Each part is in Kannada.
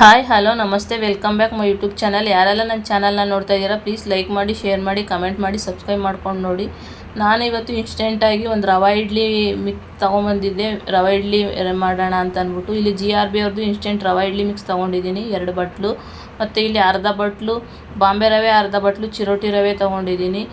ಹಾಯ್, ಹಲೋ, ನಮಸ್ತೆ, welcome back my YouTube channel. ಯಾರೆಲ್ಲ ನನ್ನ ಚಾನಲ್ನ ನೋಡ್ತಾ ಇದ್ದೀರಾ, ಪ್ಲೀಸ್ ಲೈಕ್ ಮಾಡಿ, ಶೇರ್ ಮಾಡಿ, ಕಮೆಂಟ್ ಮಾಡಿ, ಸಬ್ಸ್ಕ್ರೈಬ್ ಮಾಡ್ಕೊಂಡು ನೋಡಿ. ನಾನು ಇವತ್ತು ಇನ್ಸ್ಟೆಂಟಾಗಿ ಒಂದು ರವೆ ಇಡ್ಲಿ ಮಿಕ್ಸ್ ತೊಗೊಂಬಂದಿದ್ದೆ. ರವೆ ಇಡ್ಲಿ ಮಾಡೋಣ ಅಂತ ಅಂದ್ಬಿಟ್ಟು. ಇಲ್ಲಿ ಜಿ ಆರ್ ಬಿ ಅವ್ರದ್ದು ಇನ್ಸ್ಟೆಂಟ್ ರವೆ ಇಡ್ಲಿ ಮಿಕ್ಸ್ ತೊಗೊಂಡಿದ್ದೀನಿ, ಎರಡು ಬಟ್ಲು. ಮತ್ತು ಇಲ್ಲಿ ಅರ್ಧ ಬಟ್ಲು, ಬಾಂಬೆ ರವೆ, ಅರ್ಧ ಬಟ್ಲು, ಚಿರೋಟಿ ರವೆ ತೊಗೊಂಡಿದ್ದೀನಿ.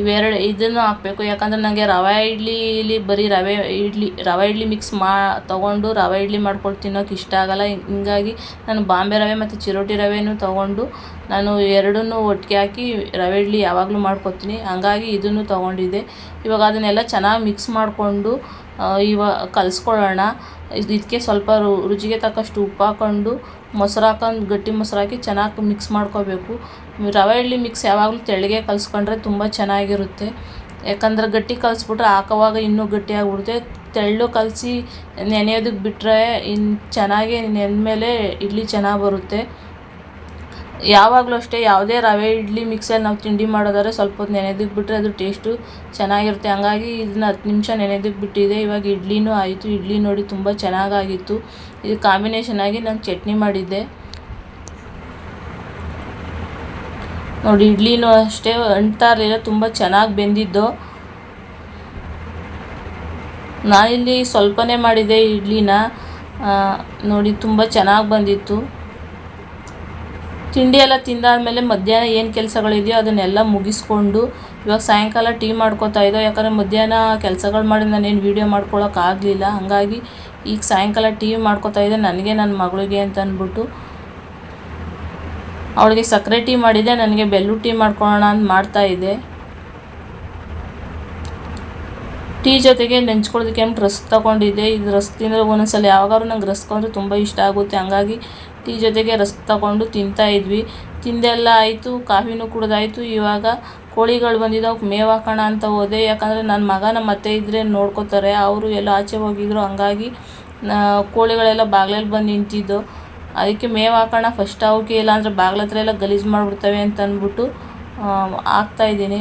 ಇವೆರಡು ಇದನ್ನು ಹಾಕಬೇಕು. ಯಾಕಂದರೆ ನನಗೆ ರವೆ ಇಡ್ಲಿಲಿ ಬರೀ ರವೆ ಇಡ್ಲಿ ರವೆ ಇಡ್ಲಿ ಮಿಕ್ಸ್ ಮಾ, ತೊಗೊಂಡು ರವೆ ಇಡ್ಲಿ ಮಾಡ್ಕೊಂಡು ತಿನ್ನೋಕೆ ಇಷ್ಟ ಆಗಲ್ಲ. ಹಿಂಗಾಗಿ ನಾನು ಬಾಂಬೆ ರವೆ ಮತ್ತು ಚಿರೋಟಿ ರವೆನೂ ತೊಗೊಂಡು ನಾನು ಎರಡನ್ನೂ ಒಟ್ಟಿಗೆ ಹಾಕಿ ರವೆ ಇಡ್ಲಿ ಯಾವಾಗಲೂ ಮಾಡ್ಕೊತೀನಿ. ಹಂಗಾಗಿ ಇದನ್ನು ತೊಗೊಂಡಿದ್ದೆ. ಇವಾಗ ಅದನ್ನೆಲ್ಲ ಚೆನ್ನಾಗಿ ಮಿಕ್ಸ್ ಮಾಡಿಕೊಂಡು ಇವಾಗ ಕಲಿಸ್ಕೊಳ್ಳೋಣ. ಇದಕ್ಕೆ ಸ್ವಲ್ಪ ರುಚಿಗೆ ತಕ್ಕಷ್ಟು ಉಪ್ಪು ಹಾಕ್ಕೊಂಡು ಮೊಸರು ಹಾಕೊಂಡು ಗಟ್ಟಿ ಮೊಸರು ಹಾಕಿ ಚೆನ್ನಾಗಿ ಮಿಕ್ಸ್ ಮಾಡ್ಕೋಬೇಕು. ರವೆ ಇಡ್ಲಿ ಮಿಕ್ಸ್ ಯಾವಾಗಲೂ ತೆಳ್ಳಗೆ ಕಲಿಸ್ಕೊಂಡ್ರೆ ತುಂಬ ಚೆನ್ನಾಗಿರುತ್ತೆ. ಯಾಕಂದ್ರೆ ಗಟ್ಟಿ ಕಲಿಸ್ಬಿಟ್ರೆ ಹಾಕೋವಾಗ ಇನ್ನೂ ಗಟ್ಟಿಯಾಗ್ಬಿಡುತ್ತೆ ತೆಳ್ಳು ಕಲಸಿ ನೆನೆಯೋದಕ್ಕೆ ಬಿಟ್ಟರೆ ಇನ್ನು ಚೆನ್ನಾಗಿ ನೆನೆದ್ಮೇಲೆ ಇಡ್ಲಿ ಚೆನ್ನಾಗಿ ಬರುತ್ತೆ. ಯಾವಾಗಲೂ ಅಷ್ಟೇ ಯಾವುದೇ ರವೆ ಇಡ್ಲಿ ಮಿಕ್ಸಲ್ಲಿ ನಾವು ತಿಂಡಿ ಮಾಡೋದಾದ್ರೆ ಸ್ವಲ್ಪ ಹೊತ್ತು ನೆನೆದಕ್ಕೆ ಬಿಟ್ಟರೆ ಅದು ಟೇಸ್ಟು ಚೆನ್ನಾಗಿರುತ್ತೆ. ಹಂಗಾಗಿ ಇದನ್ನ ಹತ್ತು ನಿಮಿಷ ನೆನೆದಕ್ಕೆ ಬಿಟ್ಟಿದೆ. ಇವಾಗ ಇಡ್ಲಿನೂ ಆಯಿತು. ಇಡ್ಲಿ ನೋಡಿ ತುಂಬ ಚೆನ್ನಾಗಾಗಿತ್ತು ಇದು ಕಾಂಬಿನೇಷನ್ ಆಗಿ ನಾನು ಚಟ್ನಿ ಮಾಡಿದ್ದೆ. ನೋಡಿ, ಇಡ್ಲಿನೂ ಅಷ್ಟೇ ಅಂಟ್ತಾ ಇರಲಿಲ್ಲ, ತುಂಬ ಚೆನ್ನಾಗಿ ಬೆಂದಿದ್ದು. ನಾನಿಲ್ಲಿ ಸ್ವಲ್ಪನೇ ಮಾಡಿದೆ ಇಡ್ಲಿನ. ನೋಡಿ, ತುಂಬ ಚೆನ್ನಾಗಿ ಬಂದಿತ್ತು. ತಿಂಡಿ ಎಲ್ಲ ತಿಂದಾದಮೇಲೆ ಮಧ್ಯಾಹ್ನ ಏನು ಕೆಲಸಗಳಿದೆಯೋ ಅದನ್ನೆಲ್ಲ ಮುಗಿಸ್ಕೊಂಡು, ಇವಾಗ ಸಾಯಂಕಾಲ ಟೀ ಮಾಡ್ಕೋತಾ ಇದ್ದೋ. ಯಾಕಂದರೆ ಮಧ್ಯಾಹ್ನ ಕೆಲಸಗಳು ಮಾಡಿ ನಾನೇನು ವೀಡಿಯೋ ಮಾಡ್ಕೊಳ್ಳೋಕ್ಕಾಗಲಿಲ್ಲ ಹಾಗಾಗಿ ಈಗ ಸಾಯಂಕಾಲ ಟೀ ಮಾಡ್ಕೊತಾ ಇದ್ದೆ. ನನಗೆ ನನ್ನ ಮಗಳಿಗೆ ಅಂತ ಅಂದ್ಬಿಟ್ಟು ಅವಳಿಗೆ ಸಕ್ಕರೆ ಟೀ ಮಾಡಿದೆ, ನನಗೆ ಬೆಲ್ಲು ಟೀ ಮಾಡ್ಕೊಳ್ಳೋಣ ಅಂತ ಮಾಡ್ತಾಯಿದ್ದೆ ಟೀ ಜೊತೆಗೆ ನೆಂಚ್ಕೊಳ್ಳೋದಕ್ಕೆ ಏನು ರಸ್ ತೊಗೊಂಡಿದ್ದೆ. ಇದು ರಸ್ ತಿಂದರೆ ಒಂದೊಂದ್ಸಲ ಯಾವಾಗಾದ್ರೂ ನಂಗೆ ರಸ್ಕೊಂಡ್ರೆ ತುಂಬ ಇಷ್ಟ ಆಗುತ್ತೆ. ಹಂಗಾಗಿ ಟೀ ಜೊತೆಗೆ ರಸ್ ತಗೊಂಡು ತಿಂತಾಯಿದ್ವಿ ತಿಂದೆಲ್ಲ ಆಯಿತು, ಕಾಫಿನೂ ಕುಡ್ದಾಯಿತು. ಇವಾಗ ಕೋಳಿಗಳು ಬಂದಿದ್ದು ಅವ್ಕೆ ಮೇವು ಹಾಕೋಣ ಅಂತ ಹೋದೆ. ಯಾಕಂದರೆ ನನ್ನ ಮಗ ನಮ್ಮ ಅತ್ತೆ ಇದ್ದರೆ ನೋಡ್ಕೋತಾರೆ. ಅವರು ಎಲ್ಲ ಆಚೆ ಹೋಗಿದ್ರು. ಹಂಗಾಗಿ ಕೋಳಿಗಳೆಲ್ಲ ಬಾಗ್ಲಲ್ಲಿ ಬಂದು ನಿಂತಿದ್ದು. ಅದಕ್ಕೆ ಮೇವು ಹಾಕೋಣ. ಫಸ್ಟ್ ಅವಕ್ಕೆ ಇಲ್ಲಾಂದರೆ ಬಾಗ್ಲ ಹತ್ರ ಎಲ್ಲ ಗಲೀಜು ಮಾಡಿಬಿಡ್ತವೆ ಅಂತ ಅಂದ್ಬಿಟ್ಟು ಹಾಕ್ತಾಯಿದ್ದೀನಿ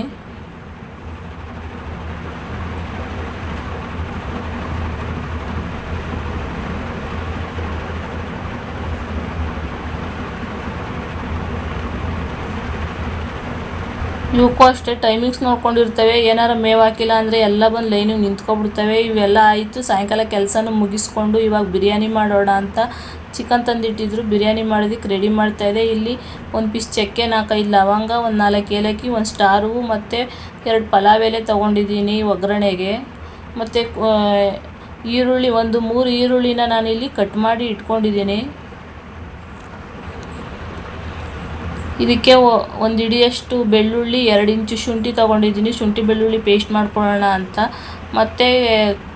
ಇವಕ್ಕೂ ಅಷ್ಟೇ ಟೈಮಿಂಗ್ಸ್ ನೋಡ್ಕೊಂಡಿರ್ತವೆ, ಏನಾರ ಮೇವು ಹಾಕಿಲ್ಲ ಅಂದರೆ ಎಲ್ಲ ಬಂದು ಲೈನಿಗೆ ನಿಂತ್ಕೊಬಿಡ್ತವೆ, ಇವೆಲ್ಲ ಆಯಿತು, ಸಾಯಂಕಾಲ ಕೆಲಸನೂ ಮುಗಿಸ್ಕೊಂಡು ಇವಾಗ ಬಿರಿಯಾನಿ ಮಾಡೋಣ ಅಂತ ಚಿಕನ್ ತಂದಿಟ್ಟಿದ್ರು, ಬಿರಿಯಾನಿ ಮಾಡೋದಕ್ಕೆ ರೆಡಿ ಮಾಡ್ತಾಯಿದ್ದೆ ಇಲ್ಲಿ ಒಂದು ಪೀಸ್ ಚಕ್ಕೆ ನಾಲ್ಕೈದು ಲವಂಗ, ಒಂದು ನಾಲ್ಕು ಏಲಕ್ಕಿ, ಒಂದು ಸ್ಟಾರು ಮತ್ತು ಎರಡು ಪಲಾವ್ ಎಲೆ ತೊಗೊಂಡಿದ್ದೀನಿ ಒಗ್ಗರಣೆಗೆ. ಮತ್ತು ಈರುಳ್ಳಿ, ಒಂದು ಮೂರು ಈರುಳ್ಳಿನ ನಾನಿಲ್ಲಿ ಕಟ್ ಮಾಡಿ ಇಟ್ಕೊಂಡಿದ್ದೀನಿ. ಇದಕ್ಕೆ ಒಂದು ಹಿಡಿಯಷ್ಟು ಬೆಳ್ಳುಳ್ಳಿ ಎರಡು ಇಂಚು ಶುಂಠಿ ತೊಗೊಂಡಿದ್ದೀನಿ. ಶುಂಠಿ ಬೆಳ್ಳುಳ್ಳಿ ಪೇಸ್ಟ್ ಮಾಡ್ಕೊಳ್ಳೋಣ ಅಂತ. ಮತ್ತು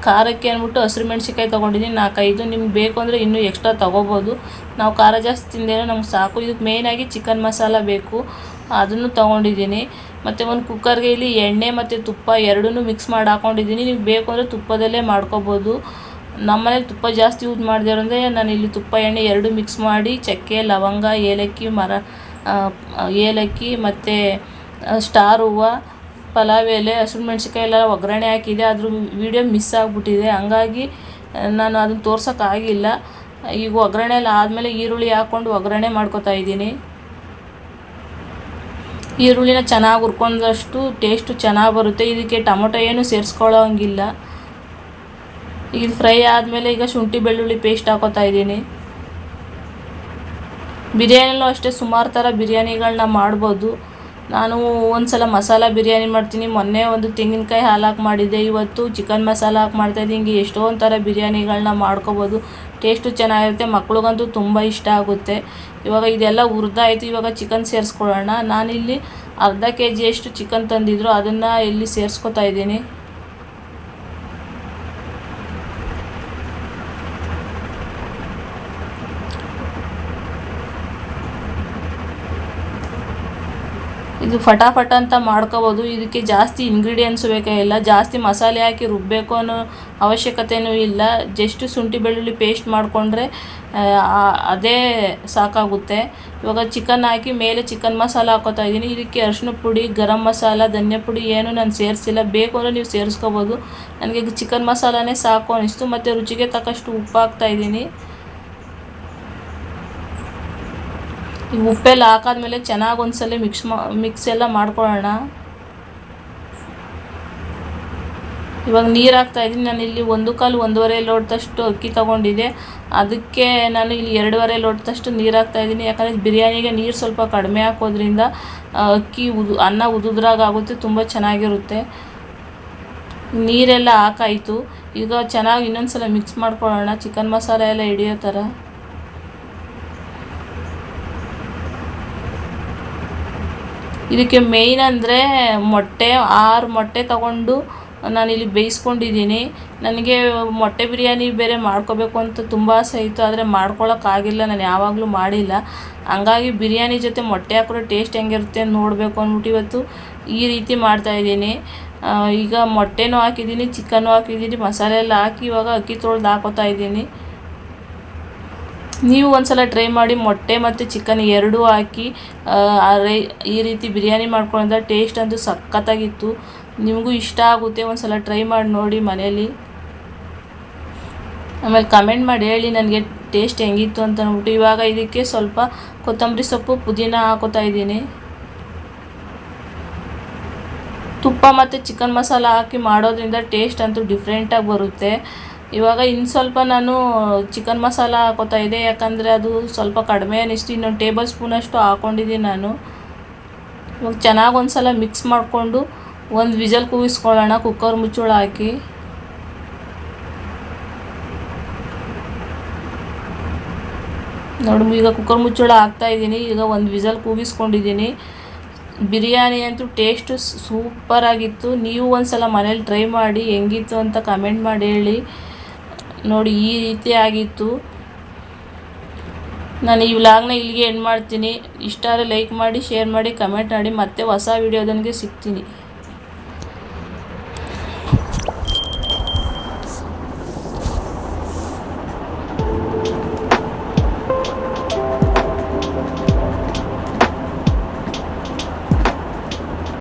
ಖಾರಕ್ಕೆ ಅಂದ್ಬಿಟ್ಟು ಹಸಿರು ಮೆಣಸಿಕಾಯಿ ತೊಗೊಂಡಿದ್ದೀನಿ. ನಾಲ್ಕೈದು. ನಿಮ್ಗೆ ಬೇಕು ಅಂದರೆ ಇನ್ನೂ ಎಕ್ಸ್ಟ್ರಾ ತೊಗೋಬೋದು. ನಾವು ಖಾರ ಜಾಸ್ತಿ ತಿಂದೇನೋ ನಮ್ಗೆ ಸಾಕು. ಇದಕ್ಕೆ ಮೇಯ್ನಾಗಿ ಚಿಕನ್ ಮಸಾಲ ಬೇಕು. ಅದನ್ನು ತೊಗೊಂಡಿದ್ದೀನಿ. ಮತ್ತು ಒಂದು ಕುಕ್ಕರ್ಗೆ ಇಲ್ಲಿ ಎಣ್ಣೆ ಮತ್ತು ತುಪ್ಪ ಎರಡನ್ನೂ ಮಿಕ್ಸ್ ಮಾಡಿ ಹಾಕ್ಕೊಂಡಿದ್ದೀನಿ ನೀವು ಬೇಕು ಅಂದರೆ ತುಪ್ಪದಲ್ಲೇ ಮಾಡ್ಕೊಬೋದು. ನಮ್ಮನೇಲಿ ತುಪ್ಪ ಜಾಸ್ತಿ ಯೂಸ್ ಮಾಡಿದಾರಂದರೆ ನಾನು ಇಲ್ಲಿ ತುಪ್ಪ, ಎಣ್ಣೆ ಎರಡು ಮಿಕ್ಸ್ ಮಾಡಿ, ಚಕ್ಕೆ, ಲವಂಗ, ಏಲಕ್ಕಿ, ಮರ ಏಲಕ್ಕಿ ಮತ್ತು ಸ್ಟಾರ್ ಹೂವು, ಪಲಾವ್ ಎಲೆ, ಹಸಿರು ಮೆಣ್ಸಿನ್ಕಾಯಿ ಎಲ್ಲ ಒಗ್ಗರಣೆ ಹಾಕಿದೆ. ಅದ್ರ ವೀಡಿಯೋ ಮಿಸ್ ಆಗಿಬಿಟ್ಟಿದೆ. ಹಂಗಾಗಿ ನಾನು ಅದನ್ನು ತೋರ್ಸೋಕ್ಕಾಗಿಲ್ಲ ಈಗ ಒಗ್ಗರಣೆ ಎಲ್ಲ ಆದಮೇಲೆ ಈರುಳ್ಳಿ ಹಾಕ್ಕೊಂಡು ಒಗ್ಗರಣೆ ಮಾಡ್ಕೊತಾ ಇದ್ದೀನಿ. ಈರುಳ್ಳಿನ ಚೆನ್ನಾಗಿ ಹುರ್ಕೊಂಡಷ್ಟು ಟೇಸ್ಟು ಚೆನ್ನಾಗಿ ಬರುತ್ತೆ. ಇದಕ್ಕೆ ಟೊಮೊಟೊ ಏನು ಸೇರಿಸ್ಕೊಳ್ಳೋ ಹಂಗಿಲ್ಲ ಇದು ಫ್ರೈ ಆದಮೇಲೆ ಈಗ ಶುಂಠಿ ಬೆಳ್ಳುಳ್ಳಿ ಪೇಸ್ಟ್ ಹಾಕೋತಾ ಇದ್ದೀನಿ. ಬಿರಿಯಾನಿಲೂ ಅಷ್ಟೇ ಸುಮಾರು ಥರ ಬಿರಿಯಾನಿಗಳನ್ನ ಮಾಡ್ಬೋದು. ನಾನು ಒಂದು ಸಲ ಮಸಾಲ ಬಿರಿಯಾನಿ ಮಾಡ್ತೀನಿ. ಮೊನ್ನೆ ಒಂದು ತೆಂಗಿನಕಾಯಿ ಹಾಲು ಹಾಕಿ ಮಾಡಿದ್ದೆ. ಇವತ್ತು ಚಿಕನ್ ಮಸಾಲ ಹಾಕಿ ಮಾಡ್ತಾಯಿದ್ದೆ ಹಿಂಗೆ ಎಷ್ಟೊಂದು ಥರ ಬಿರಿಯಾನಿಗಳನ್ನ ಮಾಡ್ಕೋಬೋದು. ಟೇಸ್ಟು ಚೆನ್ನಾಗಿರುತ್ತೆ. ಮಕ್ಳಿಗಂತೂ ತುಂಬ ಇಷ್ಟ ಆಗುತ್ತೆ. ಇವಾಗ ಇದೆಲ್ಲ ಹುರಿದಾಯಿತು ಇವಾಗ ಚಿಕನ್ ಸೇರಿಸ್ಕೊಳ್ಳೋಣ. ನಾನಿಲ್ಲಿ ಅರ್ಧ ಕೆ ಜಿಯಷ್ಟು ಚಿಕನ್ ತಂದಿದ್ರು. ಅದನ್ನು ಇಲ್ಲಿ ಸೇರಿಸ್ಕೊತಾ ಇದ್ದೀನಿ? ಇದು ಫಟಾಫಟ ಅಂತ ಮಾಡ್ಕೋಬೋದು. ಇದಕ್ಕೆ ಜಾಸ್ತಿ ಇಂಗ್ರೀಡಿಯೆಂಟ್ಸ್ ಬೇಕಾಗಿಲ್ಲ ಜಾಸ್ತಿ ಮಸಾಲೆ ಹಾಕಿ ರುಬ್ಬಬೇಕು ಅನ್ನೋ ಅವಶ್ಯಕತೆಯೂ ಇಲ್ಲ. ಜಸ್ಟ್ ಶುಂಠಿ ಬೆಳ್ಳುಳ್ಳಿ ಪೇಸ್ಟ್ ಮಾಡಿಕೊಂಡ್ರೆ ಅದೇ ಸಾಕಾಗುತ್ತೆ. ಇವಾಗ ಚಿಕನ್ ಹಾಕಿ ಮೇಲೆ ಚಿಕನ್ ಮಸಾಲ ಹಾಕೋತಾ ಇದ್ದೀನಿ. ಇದಕ್ಕೆ ಅರಿಶಿನ ಪುಡಿ, ಗರಂ ಮಸಾಲ, ಧನ್ಯ ಪುಡಿ ಏನು ನಾನು ಸೇರಿಸಿಲ್ಲ. ಬೇಕು ಅಂದರೆ ನೀವು ಸೇರಿಸ್ಕೋಬೋದು. ನನಗೆ ಚಿಕನ್ ಮಸಾಲನೇ ಸಾಕು ಅನಿಸ್ತು. ಮತ್ತು ರುಚಿಗೆ ತಕ್ಕಷ್ಟು ಉಪ್ಪು ಹಾಕ್ತಾಯಿದ್ದೀನಿ ಈ ಉಪ್ಪೆಲ್ಲ ಹಾಕಾದ್ಮೇಲೆ ಚೆನ್ನಾಗಿ ಒಂದ್ಸಲ ಮಿಕ್ಸ್ ಮಾ ಮಿಕ್ಸ್ ಎಲ್ಲ ಮಾಡ್ಕೊಳ್ಳೋಣ. ಇವಾಗ ನೀರು ಹಾಕ್ತಾ ಇದ್ದೀನಿ. ನಾನು ಇಲ್ಲಿ ಒಂದು ಕಾಲು ಒಂದೂವರೆ ಲೋಟದಷ್ಟು ಅಕ್ಕಿ ತಗೊಂಡಿದ್ದೆ. ಅದಕ್ಕೆ ನಾನು ಇಲ್ಲಿ ಎರಡೂವರೆ ಲೋಟದಷ್ಟು ನೀರು ಹಾಕ್ತಾ ಇದ್ದೀನಿ. ಯಾಕಂದರೆ ಬಿರಿಯಾನಿಗೆ ನೀರು ಸ್ವಲ್ಪ ಕಡಿಮೆ ಹಾಕೋದ್ರಿಂದ ಅಕ್ಕಿ ಉದು, ಅನ್ನ ಉದುದ್ರಾಗ ಆಗುತ್ತೆ ತುಂಬ ಚೆನ್ನಾಗಿರುತ್ತೆ. ನೀರೆಲ್ಲ ಹಾಕಾಯಿತು. ಈಗ ಚೆನ್ನಾಗಿ ಇನ್ನೊಂದು ಸಲ ಮಿಕ್ಸ್ ಮಾಡ್ಕೊಳ್ಳೋಣ. ಚಿಕನ್ ಮಸಾಲೆ ಎಲ್ಲ ಹಿಡಿಯೋ ಥರ. ಇದಕ್ಕೆ ಮೇಯ್ನ್ ಅಂದರೆ ಮೊಟ್ಟೆ, ಆರು ಮೊಟ್ಟೆ ತಗೊಂಡು ನಾನಿಲ್ಲಿ ಬೇಯಿಸ್ಕೊಂಡಿದ್ದೀನಿ. ನನಗೆ ಮೊಟ್ಟೆ ಬಿರಿಯಾನಿ ಬೇರೆ ಮಾಡ್ಕೋಬೇಕು ಅಂತ ತುಂಬ ಆಸೆ ಇತ್ತು, ಆದರೆ ಮಾಡ್ಕೊಳ್ಳೋಕ್ಕಾಗಿಲ್ಲ ನಾನು ಯಾವಾಗಲೂ ಮಾಡಿಲ್ಲ. ಹಂಗಾಗಿ ಬಿರಿಯಾನಿ ಜೊತೆ ಮೊಟ್ಟೆ ಹಾಕಿದ್ರೆ ಟೇಸ್ಟ್ ಹೆಂಗಿರುತ್ತೆ ನೋಡಬೇಕು ಅಂದ್ಬಿಟ್ಟು ಇವತ್ತು ಈ ರೀತಿ ಮಾಡ್ತಾಯಿದ್ದೀನಿ ಈಗ ಮೊಟ್ಟೆನೂ ಹಾಕಿದ್ದೀನಿ ಚಿಕನ್ನು ಹಾಕಿದ್ದೀನಿ, ಮಸಾಲೆ ಎಲ್ಲ ಹಾಕಿ ಇವಾಗ ಅಕ್ಕಿ ತೊಳೆದು ಹಾಕೋತಾ ಇದ್ದೀನಿ. ನೀವು ಒಂದ್ಸಲ ಟ್ರೈ ಮಾಡಿ ಮೊಟ್ಟೆ ಮತ್ತು ಚಿಕನ್ ಎರಡೂ ಹಾಕಿ ಈ ರೀತಿ ಬಿರಿಯಾನಿ ಮಾಡ್ಕೊಂಡ್ರೆ ಟೇಸ್ಟ್ ಅಂತೂ ಸಖತ್ತಾಗಿತ್ತು. ನಿಮಗೂ ಇಷ್ಟ ಆಗುತ್ತೆ ಒಂದ್ಸಲ ಟ್ರೈ ಮಾಡಿ ನೋಡಿ ಮನೆಯಲ್ಲಿ. ಆಮೇಲೆ ಕಮೆಂಟ್ ಮಾಡಿ ಹೇಳಿ ನನಗೆ ಟೇಸ್ಟ್ ಹೆಂಗಿತ್ತು ಅಂತ ಅಂದ್ಬಿಟ್ಟು. ಇವಾಗ ಇದಕ್ಕೆ ಸ್ವಲ್ಪ ಕೊತ್ತಂಬರಿ ಸೊಪ್ಪು ಪುದೀನ ಹಾಕೋತಾ ಇದ್ದೀನಿ. ತುಪ್ಪ ಮತ್ತು ಚಿಕನ್ ಮಸಾಲ ಹಾಕಿ ಮಾಡೋದ್ರಿಂದ ಟೇಸ್ಟ್ ಅಂತೂ ಡಿಫ್ರೆಂಟಾಗಿ ಬರುತ್ತೆ. ಇವಾಗ ಇನ್ನು ಸ್ವಲ್ಪ ನಾನು ಚಿಕನ್ ಮಸಾಲ ಹಾಕೋತಾ ಇದ್ದೆ, ಯಾಕಂದರೆ ಅದು ಸ್ವಲ್ಪ ಕಡಿಮೆ ಅನ್ನಿಸ್ತು ಇನ್ನೊಂದು ಟೇಬಲ್ ಸ್ಪೂನಷ್ಟು ಹಾಕ್ಕೊಂಡಿದ್ದೀನಿ ನಾನು. ಇವಾಗ ಚೆನ್ನಾಗಿ ಒಂದು ಸಲ ಮಿಕ್ಸ್ ಮಾಡಿಕೊಂಡು ಒಂದು ವಿಜಲ್ ಕೂಗಿಸ್ಕೊಳ್ಳೋಣ ಕುಕ್ಕರ್ ಮುಚ್ಚಳ ಹಾಕಿ. ನೋಡಿ, ಈಗ ಕುಕ್ಕರ್ ಮುಚ್ಚಳ ಹಾಕ್ತಾ ಇದ್ದೀನಿ. ಈಗ ಒಂದು ವಿಸಲ್ ಕೂಗಿಸ್ಕೊಂಡಿದ್ದೀನಿ ಬಿರಿಯಾನಿ ಅಂತೂ ಟೇಸ್ಟು ಸೂಪರಾಗಿತ್ತು ನೀವು ಒಂದು ಸಲ ಮನೇಲಿ ಟ್ರೈ ಮಾಡಿ, ಹೆಂಗಿತ್ತು ಅಂತ ಕಮೆಂಟ್ ಮಾಡಿ ಹೇಳಿ. ನೋಡಿ, ಈ ರೀತಿ ಆಗಿತ್ತು. ನಾನು ಈ ವ್ಲಾಗ್ನ ಇಲ್ಲಿಗೆ ಎಂಡ್ ಮಾಡ್ತೀನಿ. ಇಷ್ಟ ಲೈಕ್ ಮಾಡಿ ಶೇರ್ ಮಾಡಿ ಕಮೆಂಟ್ ಮಾಡಿ. ಮತ್ತೆ ಹೊಸ ವೀಡಿಯೋದೊಂದಿಗೆ ಸಿಗ್ತೀನಿ.